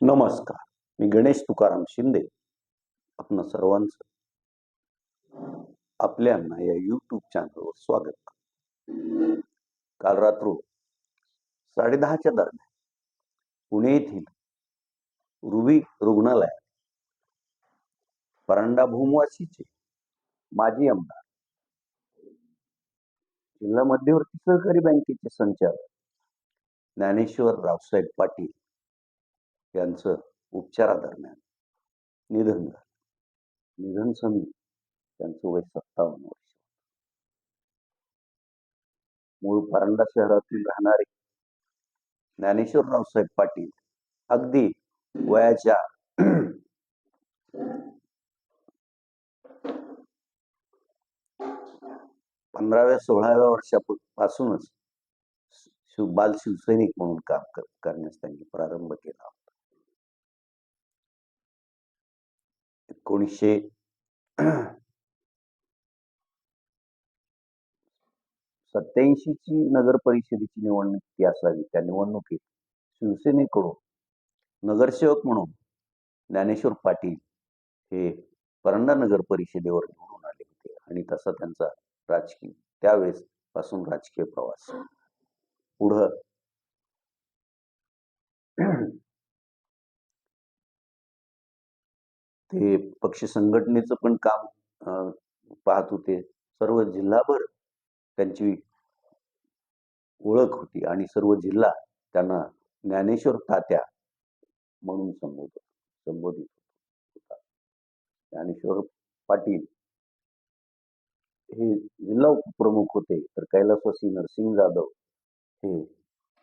नमस्कार. मी गणेश तुकाराम शिंदे आपण सर्वांचं आपल्यांना या यूट्यूब चॅनलवर स्वागत काल रात्र साडेदहाच्या दरम्यान पुणे येथील रुबी रुग्णालयात परांडा भूमवासीचे माजी आमदार जिल्हा मध्यवर्ती सहकारी बँकेचे संचालक ज्ञानेश्वर रावसाहेब पाटील यांचं उपचारादरम्यान निधन झालं. निधन समी त्यांचं वय सत्तावन्न वर्ष मूळ परांडा शहरातील राहणारे ज्ञानेश्वरराव साहेब पाटील अगदी वयाच्या पंधराव्या सोळाव्या वर्षापासूनच शिव बाल शिवसैनिक म्हणून काम करण्यास त्यांनी प्रारंभ केला एकोणीसशे सत्याऐंशी ची नगर परिषदेची निवडणूक ती असावी. त्या निवडणुकीत शिवसेनेकडून नगरसेवक म्हणून ज्ञानेश्वर पाटील हे परंडा नगर परिषदेवर निवडून आले होते आणि तसा त्यांचा राजकीय त्यावेळेस पासून राजकीय प्रवास. पुढं ते पक्ष संघटनेचं पण काम पाहत होते. सर्व जिल्हाभर त्यांची ओळख होती आणि सर्व जिल्हा त्यांना ज्ञानेश्वर तात्या म्हणून संबोधत संबोधित होता. ज्ञानेश्वर पाटील हे जिल्हा उपप्रमुख होते. तर कैलासवासी नरसिंग जाधव हे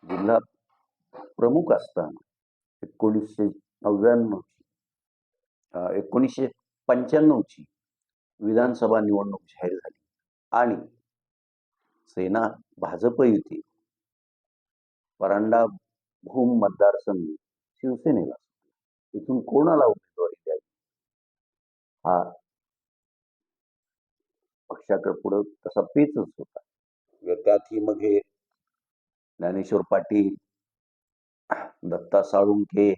जिल्हा प्रमुख असताना एकोणीसशे नव्याण्णव एकोणीसशे पंच्याण्णवची विधानसभा निवडणूक जाहीर झाली. आणि सेना भाजप युती परांडा भूम मतदारसंघ शिवसेनेला इथून कोणाला उमेदवारी द्यावी? हा पक्षाकडे पुढे तसा पेचच होता. त्यातही मग हे ज्ञानेश्वर पाटील दत्ता साळुंखे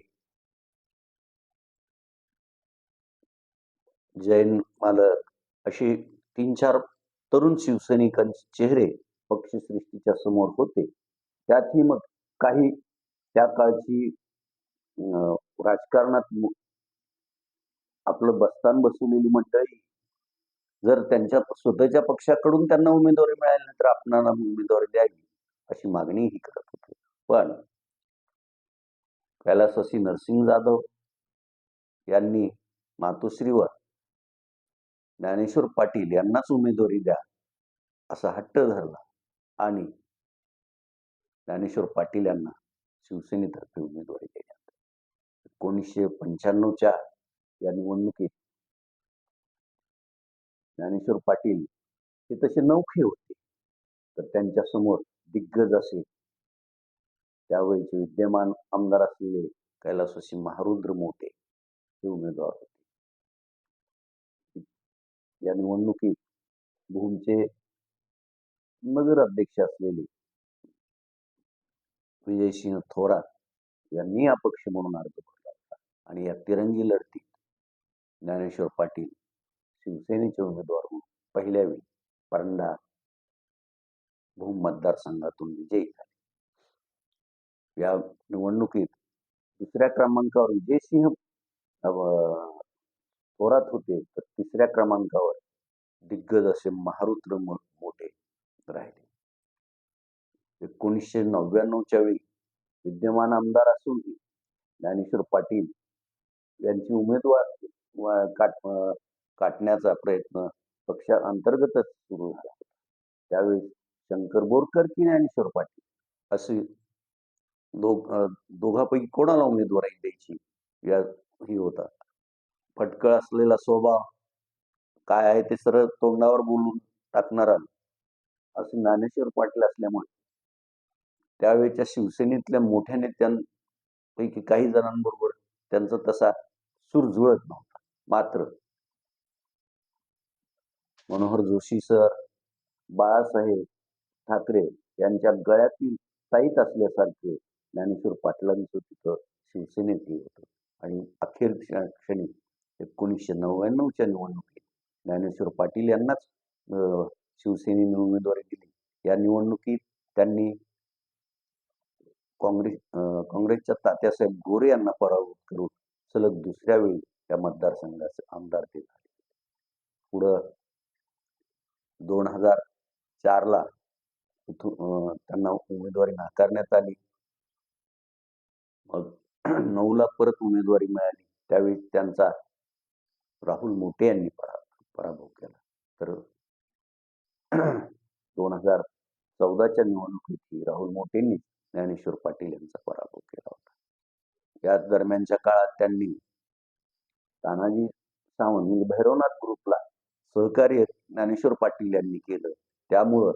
जैन मालक अशी तीन चार तरुण शिवसैनिकांचे चेहरे पक्षसृष्टीच्या समोर होते. त्यातही मग काही त्या काळची राजकारणात आपलं बस्तान बसवलेली मंडळी जर त्यांच्या स्वतःच्या पक्षाकडून त्यांना उमेदवारी मिळाली तर आपणाला उमेदवारी द्यावी अशी मागणीही करत होते. पण कैलासवासी नरसिंग जाधव यांनी मातोश्रीवर ज्ञानेश्वर पाटील यांनाच उमेदवारी द्या असा हट्ट धरला. आणि ज्ञानेश्वर पाटील यांना शिवसेनेतर्फे उमेदवारी देण्यात एकोणीसशे पंच्याण्णवच्या या निवडणुकीत ज्ञानेश्वर पाटील हे तसे नौखे होते तर त्यांच्यासमोर दिग्गज असे त्यावेळीचे विद्यमान आमदार असलेले कैलासवासी महारुद्र मोठे हे उमेदवार होते. या निवडणुकीत भूमचे नगर अध्यक्ष असलेले विजयसिंह थोरात यांनी अपक्ष म्हणून अर्ज भरला होता. आणि या तिरंगी लढतीत ज्ञानेश्वर पाटील शिवसेनेचे उमेदवार म्हणून पहिल्या वेळी परंडा भूम मतदारसंघातून विजयी झाले. या निवडणुकीत दुसऱ्या क्रमांकावर विजयसिंह थोरात होते तर तिसऱ्या क्रमांकावर दिग्गज असे महारुद्र मोठे राहिले. एकोणीसशे नव्याण्णवच्या वेळी विद्यमान आमदार असूनही ज्ञानेश्वर पाटील यांची उमेदवार काट काटण्याचा प्रयत्न पक्षा अंतर्गतच सुरू झाला. त्यावेळी शंकर बोरकर की ज्ञानेश्वर पाटील असे दोघ दोघांपैकी कोणाला उमेदवारी द्यायची या ही होता. फटकळ असलेला स्वभाव काय आहे ते सरळ तोंडावर बोलून टाकणारा असे ज्ञानेश्वर पाटील असल्यामुळे. त्यावेळेच्या शिवसेनेतल्या मोठ्या नेत्यांपैकी काही जणांबरोबर त्यांचा तसा सूर जुळत नव्हता. मात्र मनोहर जोशी सर बाळासाहेब ठाकरे यांच्या गळ्यातील साईत असल्यासारखे ज्ञानेश्वर पाटलांचं तिथं शिवसेनेत होतं. आणि अखेर क्षणी एकोणीसशे नव्याण्णवच्या निवडणुकीत ज्ञानेश्वर पाटील यांनाच शिवसेनेने उमेदवारी दिली. या निवडणुकीत त्यांनी काँग्रेस काँग्रेसच्या तात्यासाहेब गोरे यांना पराभूत करून सलग दुसऱ्या वेळी त्या मतदारसंघाचे आमदार ते झाले. पुढं दोन हजार चारला त्यांना उमेदवारी नाकारण्यात आली. मग नऊला परत उमेदवारी मिळाली. त्यावेळी त्यांचा राहुल मोटे यांनी परा पराभव केला. तर दोन हजार चौदाच्या निवडणुकीतही राहुल मोटेंनी ज्ञानेश्वर पाटील यांचा पराभव केला होता. या दरम्यानच्या काळात त्यांनी तानाजी सावंत म्हणजे भैरवनाथ ग्रुपला सहकार्य ज्ञानेश्वर पाटील यांनी केलं. त्यामुळं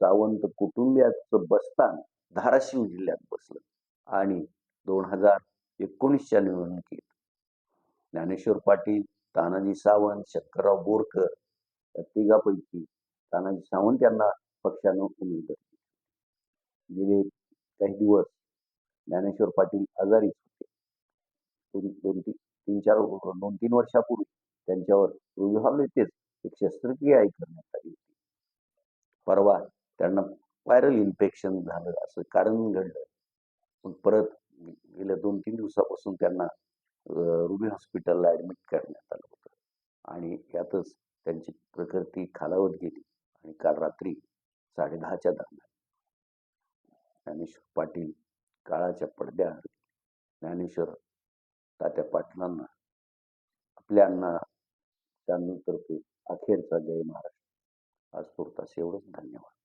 सावंत कुटुंबियाचं बस्तान धाराशिव जिल्ह्यात बसलं. आणि दोन हजार एकोणीसच्या निवडणुकीत ज्ञानेश्वर पाटील तानाजी सावंत शंकरराव बोरकर या तिघापैकी तानाजी सावंत यांना पक्षानं उमेदवारी गेले काही दिवस ज्ञानेश्वर पाटील आजारीच होते. दोन दोन तीन तीन चार दोन तीन वर्षापूर्वी त्यांच्यावर रुईहाल येथेच एक शस्त्रक्रिया करण्यात आली होती. परवा त्यांना व्हायरल इन्फेक्शन झालं असं कारण घडलं. पण परत गेल्या दोन तीन दिवसापासून त्यांना रुबी हॉस्पिटलला ॲडमिट करण्यात आलं होतं. आणि यातच त्यांची प्रकृती खालावत गेली आणि काल रात्री साडेदहाच्या दरम्यान ज्ञानेश्वर पाटील काळाच्या पडद्याआड ज्ञानेश्वर तात्या पाटलांना आपल्या अण्णा त्यांतर्फे अखेरचा जय महाराष्ट्र. आज पुरतास एवढंच. धन्यवाद.